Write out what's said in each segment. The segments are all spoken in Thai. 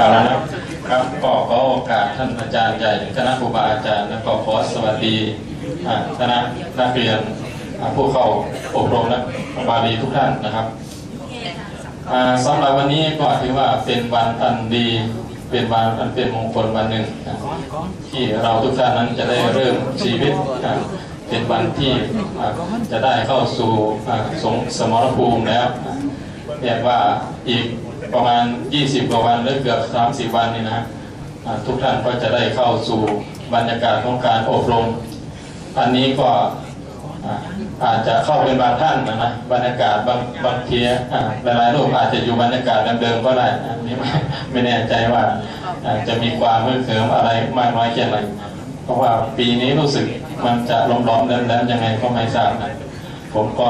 เอาละนะครับก็ขอโอกาสท่านอาจารย์ใหญ่คณะครูบาอาจารย์และก็ขอสวัสดีคณะนักเรียนผู้เข้าอบรมและบาลีทุกท่านนะครับอ่าสำหรับวันนี้ก็ถือว่าเป็นวันอันดี เป็นวันอันเป็นมงคลวันหนึ่ง ที่เราทุกท่านนั้นจะได้เริ่มชีวิตเป็นวันที่จะได้เข้าสู่สงสมรภูมิแล้วเรียกว่าอีก ประมาณ 20กว่าวันหรือเกือบ 30 วันนี่นะฮะทุกท่านก็จะได้เข้าสู่บรรยากาศของการอบรม อันนี้ก็อาจจะเข้าเป็นบางท่านนะนะบรรยากาศบางบางทีอ่าหลายๆรูปอาจจะอยู่บรรยากาศเดิมๆก็ได้นะนี่ไม่แน่ใจว่าจะมีความมือเขิมอะไรมากน้อยแค่ไหนเพราะว่าปีนี้รู้สึกมันจะล้อมๆแหลมๆยังไงก็ไม่ทราบนะผมก็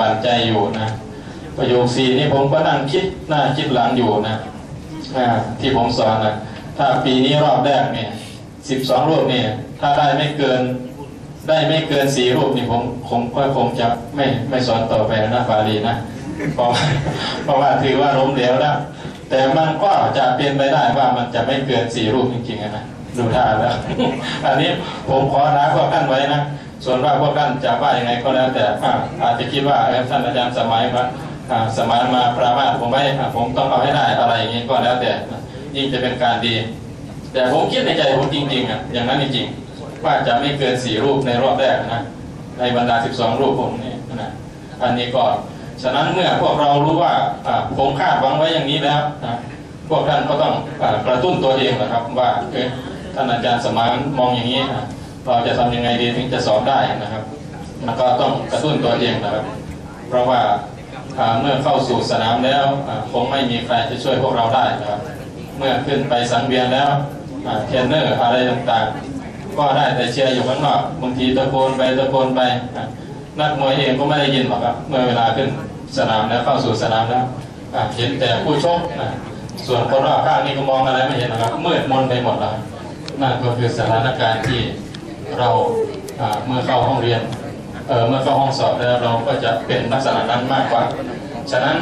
บันๆใจอยู่นะ ประโยคสี่นี่ผมก็นั่งคิดหน้าคิดหลังอยู่นะที่ผมสอนนะถ้าปีนี้รอบแรกเนี่ยสิบสองรูปเนี่ย ถ้าได้ไม่เกิน ได้ไม่เกินสี่รูปนี่ผมคงก็คงจะไม่ไม่สอนต่อไปนะบาลีนะเพราะเพราะว่าถือว่าล้มเหลวแล้วแต่มันก็จะเป็นไปได้ว่ามันจะไม่เกินสี่รูปจริงๆนะดูท่าแล้วอันนี้ผมขอท้าพวกท่านไว้นะส่วนว่าพวกท่านจะว่ายังไงก็แล้วแต่อาจจะคิดว่าท่านอาจารย์สมัยมาอ่า สมัยมาประมาผมไว้อ่ผมต้องเอาให้ได้อะไรอย่างนี้ก็แล้วแต่ยิ่งจะเป็นการดี แต่ผมคิดในใจผมจริงๆอะอย่างนั้นจริงๆว่าจะไม่เกินสี่รูปในรอบแรกนะในบรรดา 12 รูปผมนี่นะอันนี้ก็ฉะนั้นเมื่อพวกเรารู้ว่าผมคาดหวังไว้อย่างนี้แล้วนะพวกท่านก็ต้องกระตุ้นตัวเองนะครับ ว่าท่านอาจารย์สมานมองอย่างนี้นะเราจะทำยังไงดีถึงจะสอบได้นะครับมันก็ต้องกระตุ้นตัวเองนะครับ เพราะว่า เมื่อเข้าสู่สนามแล้วคงไม่มีใครจะช่วยพวกเราได้ครับเมื่อขึ้นไปสังเวียนแล้วเทรนเนอร์อะไรต่างๆ ก็ได้แต่เชียร์อยู่ข้างนอกบางทีตะโกนไปตะโกนไปนักมวยเองก็ไม่ได้ยินหรอกครับ เมื่อเวลาขึ้นสนามแล้วเข้าสู่สนามแล้วเห็นแต่ผู้ชกส่วนคนรอบข้างนี่ก็มองอะไรไม่เห็นนะครับมืดมนไปหมดแล้วนั่นก็คือสถานการณ์ที่เราเมื่อเข้าห้องเรียน เออเมื่อเข้าห้องสอบแล้วเราก็จะเป็นลักษณะนั้นมากกว่า ฉะนั้น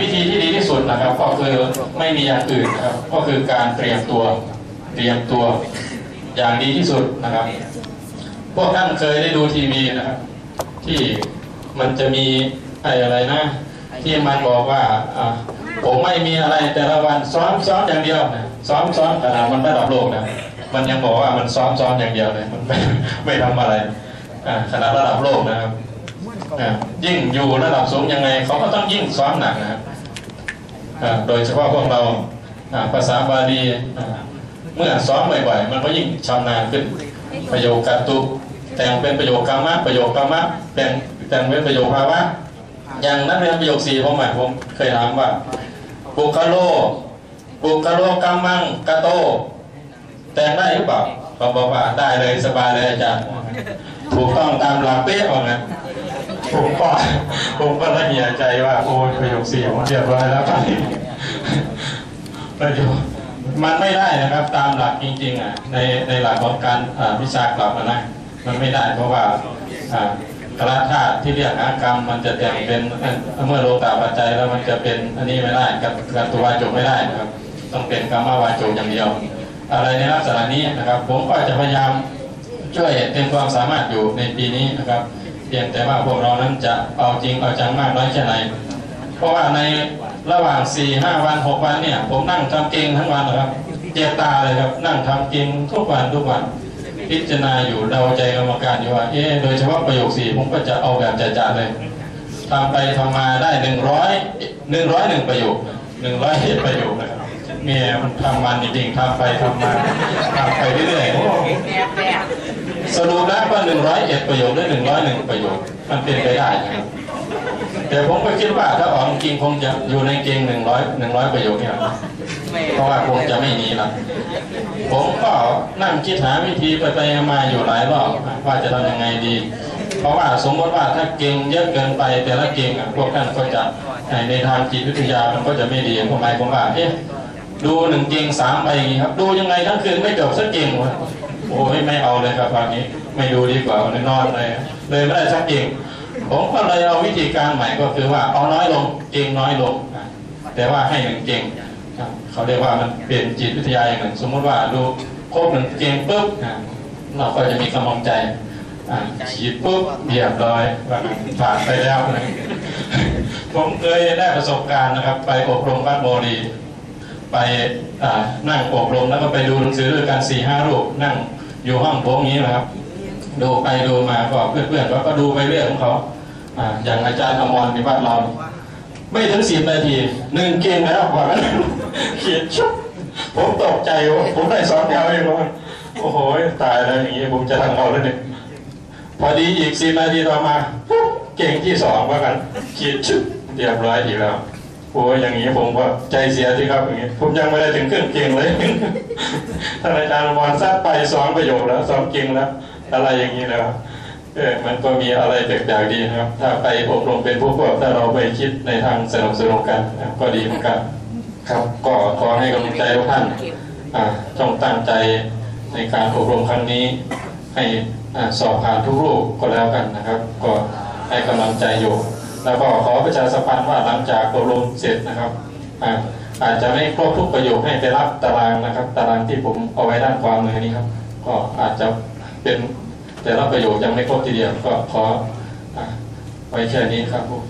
วิธีที่ดีที่สุดนะครับ ก็คือไม่มีอย่างอื่นนะครับ ก็คือการเตรียมตัวเตรียมตัวอย่างดีที่สุดนะครับ พวกท่านเคยได้ดูทีวีนะครับ ที่มันจะมีอะไรนะ ที่มันบอกว่าผมไม่มีอะไรแต่ละวันซ้อมซ้อมอย่างเดียวนะซ้อมซ้อมขนาดมันระดับโลกนะมันยังบอกว่ามันซ้อมซ้อมอย่างเดียวเลยมันไม่ไม่ทำอะไร ขนาดระดับโลกนะครับยิ่งอยู่ระดับสูงยังไงเขาก็ต้องยิ่งซ้อมหนักนะครับโดยเฉพาะพวกเราภาษาบาลีเมื่อซ้อมบ่อยๆมันก็ยิ่งชำนาญขึ้นประโยคกัตตุแต่งเป็นประโยคกรรมะประโยคกรรมะแต่งแต่งเป็นประโยคภาวะอย่างนักเรียนประโยคสี่ผมหมายผมเคยถามว่าบุคโลบุคโลกรรมังกะโต แต่งได้หรือเปล่าเขาบอกว่าได้เลยสบายเลยอาจารย์ ถูกต้องตามหลักเป๊ะว่างั้นผมก็ผมก็ละเอียดใจว่า โอ้ยประโยคสี่ผมเรียบร้อยแล้วครับประโยคมันไม่ได้นะครับตามหลักจริงๆอะในในหลักของการวิชากลับนะมันไม่ได้เพราะว่ากระธาตุที่เรียกอากรรม มันจะแต่งเป็นเมื่อโลกาปัจจัยแล้วมันจะเป็นอันนี้ไม่ได้กับกับตัววาจกไม่ได้นะครับ ต้องเป็นกรรมวาจกอย่างเดียว อะไรในลักษณะนี้นะครับ ผมก็จะพยายาม ช่วยเต็มความสามารถอยู่ในปีนี้นะครับเพียงแต่ว่าพวกเรานั้นจะเอาจริงเอาจังมากน้อยแค่ไหน เพราะว่าในระหว่าง4 5วัน 6 วันเนี่ย ผมนั่งทำเกงทั้งวันนะครับ เจ็บตาเลยครับนั่งทำเกงทุกวันทุกวัน พิจารณาอยู่เดาใจกรรมการอยู่ว่าเอ๊โดยเฉพาะประโยคสี่ผมก็จะเอาแบบจ่าๆเลยทำไปทำมาได้100 101ประโยค100เหตุประโยคนะครับ เมียมันทำมันจริงๆทำไปทำมาทำไปเรื่อยๆโอ้สรุปแล้วว่า101ประโยคหรือ101ประโยคมันเป็นไปได้นะครับแต่ผมก็คิดว่าถ้าออกจริงคงจะอยู่ในเกณฑ์100 100ประโยคเนี่ยนะเพราะว่าคงจะไม่มีละผมก็นั่งคิดหาวิธีไปไปมาอยู่หลายรอบว่าจะทำยังไงดี เพราะว่าสมมติว่าถ้าเก่งเยอะเกินไปแต่ละเก่งอะพวกท่านก็จะในทางจิตวิทยามันก็จะไม่ดีผมหมายผมว่าเอ๊ะ ดูหนึ่งเก่งสามใบอย่างงี้ครับ ดูยังไงทั้งคืนไม่จบสักเก่งวะโอ้ยไม่เอาเลยครับคราวนี้ ไม่ดูดีกว่าวันนี้นอนเลยเลยไม่ได้สักเก่งผมก็เลยเอาวิธีการใหม่ก็คือว่าเอาน้อยลงเก่งน้อยลง แต่ว่าให้หนึ่งเก่งเขาเรียกว่ามันเป็นจิตวิทยาอย่างหนึ่งสมมติว่าดูครบหนึ่งเกมปุ๊บเราก็จะมีกำลังใจฉีดปุ๊บเรียบร้อยว่าผ่านไปแล้ว ผมเคยได้ประสบการณ์นะครับ ไปอบรมบ้านโมรี ไปนั่งอบรมแล้วก็ไปดูหนังสือด้วยกันสี่ห้ารูปนั่งอยู่ห้องโถงนี้นะครับ ดูไปดูมาก็เพื่อนๆก็ก็ดูไปเรื่องของเขาออย่างอาจารย์อมรในบ้านเรา ไม่ถึงสิบนาทีหนึ่งเกมแล้วกว่านั้นเขียนชุบผมตกใจว่าผมได้สองแถวเองว่าโอ้โหตายแล้วอย่างนี้ผมจะทำเอาแล้วเนี่ยพอดีอีกสิบนาทีต่อมาเก่งที่สองว่ากันเขียนชุบเรียบร้อยอีกแล้ว โอ้ยอย่างนี้ผมก็ใจเสียที่ครับอย่างนี้ผมยังไม่ได้ถึงเครื่องเก่งเลยท่านอาจารย์มอนซัดไปสองประโยคแล้วสองเก่งแล้ว อะไรอย่างนี้แล้วเออมันก็มีอะไรแปลกๆดีนะครับ ถ้าไปอบรมเป็นผู้ควบถ้าเราไปคิดในทางสนับสนุนกันก็ดีเหมือนกัน ครับ ก็ขอให้กำลังใจทุกท่านอ่าต้องตั้งใจในการอบรมครั้งนี้ ให้อ่าสอบผ่านทุกรูปก็แล้วกันนะครับ ก็ให้กำลังใจอยู่ แล้วก็ขอประชาสัมพันธ์ว่าหลังจากอบรมเสร็จนะครับอาจจะไม่ครบทุกประโยคให้ไปรับตารางนะครับ ตารางที่ผมเอาไว้ด้านขวามือนี้ครับ ก็อาจจะเป็นแต่ละประโยคยังไม่ครบทีเดียวก็ขออไว้แค่นี้ครับผม